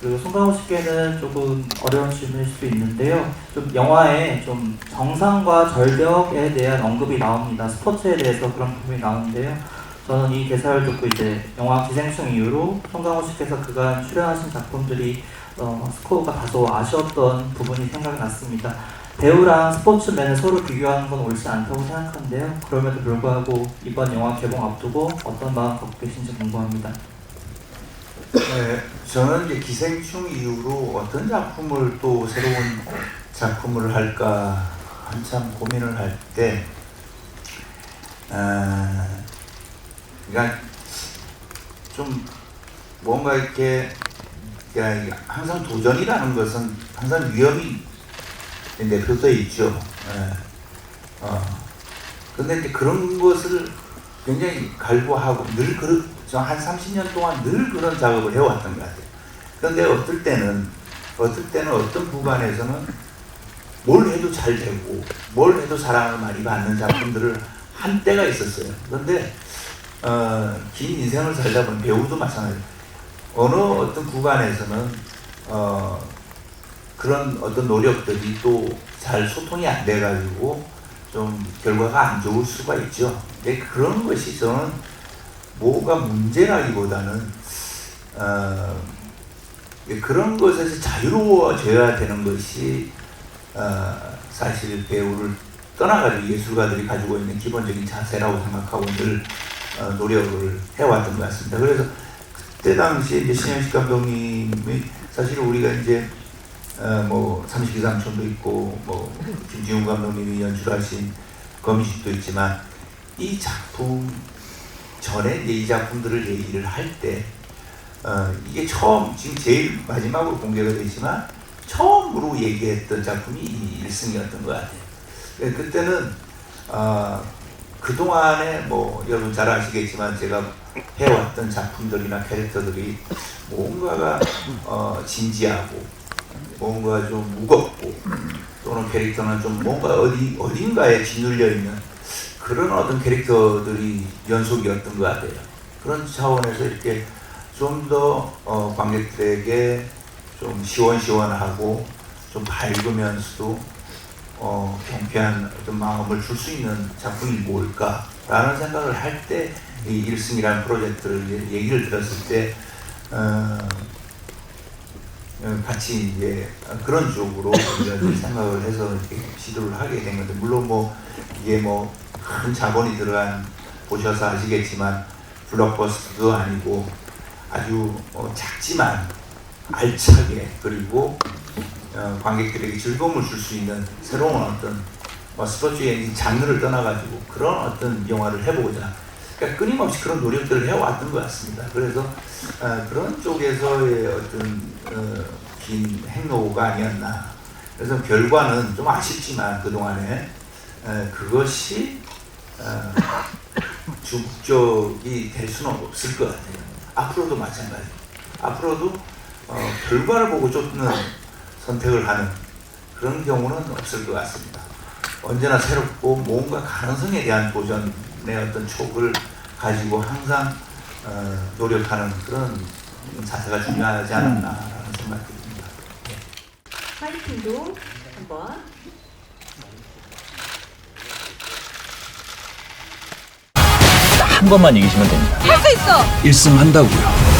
그리고 송강호 씨께는 조금 어려운 질문일 수도 있는데요. 좀 영화에 좀 정상과 절벽에 대한 언급이 나옵니다. 스포츠에 대해서 그런 부분이 나오는데요. 저는 이 대사를 듣고 이제 영화 기생충 이후로 송강호 씨께서 그간 출연하신 작품들이 어, 스코어가 다소 아쉬웠던 부분이 생각이 났습니다. 배우랑 스포츠맨을 서로 비교하는 건 옳지 않다고 생각하는데요. 그럼에도 불구하고 이번 영화 개봉 앞두고 어떤 마음 갖고 계신지 궁금합니다. 네, 저는 이제 기생충 이후로 어떤 작품을 또 새로운 작품을 할까 한참 고민을 할 때, 아, 그러니까 좀 뭔가 이렇게 그러니까 항상 도전이라는 것은 항상 위험이 내표되어 있죠. 예. 어. 근데 이제 그런 것을 굉장히 갈구하고 늘 그런 저 한 30년 동안 늘 그런 작업을 해왔던 것 같아요. 그런데 어떨 때는 어떨 때는 어떤 구간에서는 뭘 해도 잘 되고 뭘 해도 사랑을 많이 받는 작품들을 한 때가 있었어요. 그런데 어, 긴 인생을 살다 보면 배우도 마찬가지. 어느 어떤 구간에서는 어, 그런 어떤 노력들이 또 잘 소통이 안 돼가지고 좀 결과가 안 좋을 수가 있죠. 근데 그런 것이 저는 뭐가 문제라기보다는 어, 그런 것에서 자유로워져야 되는 것이 어, 사실 배우를 떠나가지고 예술가들이 가지고 있는 기본적인 자세라고 생각하고 늘 어, 노력을 해왔던 것 같습니다. 그래서 그때 당시에 이제 신현식 감독님이 사실 우리가 이제 어, 뭐 삼식이 삼촌도 있고 뭐 김지훈 감독님이 연출하신 거미집도 있지만 이 작품 전에 이 작품들을 얘기를 할때 어, 이게 처음 지금 제일 마지막으로 공개가 되지만 처음으로 얘기했던 작품이 이 일승이었던 것 같아요. 예, 그때는 어, 그 동안에 뭐 여러분 잘 아시겠지만 제가 해왔던 작품들이나 캐릭터들이 뭔가가 어, 진지하고 뭔가 좀 무겁고 또는 캐릭터는 좀 뭔가 어디 어딘가에 짓눌려 있는 그런 어떤 캐릭터들이 연속이었던 것 같아요. 그런 차원에서 이렇게 좀더 어, 관객들에게 좀 시원시원하고 좀 밝으면서도 어, 경쾌한 어떤 마음을 줄 수 있는 작품이 뭘까라는 생각을 할 때 이 일승이라는 프로젝트를 얘기를 들었을 때 어, 어, 같이 이제 그런 쪽으로 생각을 해서 시도를 하게 된 건데 물론 뭐 이게 뭐 큰 자본이 들어간 보셔서 아시겠지만 블록버스터도 아니고 아주 어, 작지만 알차게 그리고 어, 관객들에게 즐거움을 줄 수 있는 새로운 어떤 뭐 스포츠의 이 장르를 떠나가지고 그런 어떤 영화를 해보고자 그러니까 끊임없이 그런 노력들을 해왔던 것 같습니다. 그래서 어, 그런 쪽에서의 어떤 어, 긴 행로가 아니었나. 그래서 결과는 좀 아쉽지만 그 동안에 그것이 어, 주목적이 될 수는 없을 것 같아요. 앞으로도 마찬가지. 앞으로도 어, 결과를 보고 쫓는 선택을 하는 그런 경우는 없을 것 같습니다. 언제나 새롭고 뭔가 가능성에 대한 도전의 어떤 촉을 가지고 항상 어, 노력하는 그런 자세가 중요하지 않았나라는 생각이 듭니다. 파이팅도 한번 한 번만 이기시면 됩니다. 할 수 있어. 1승 한다고요.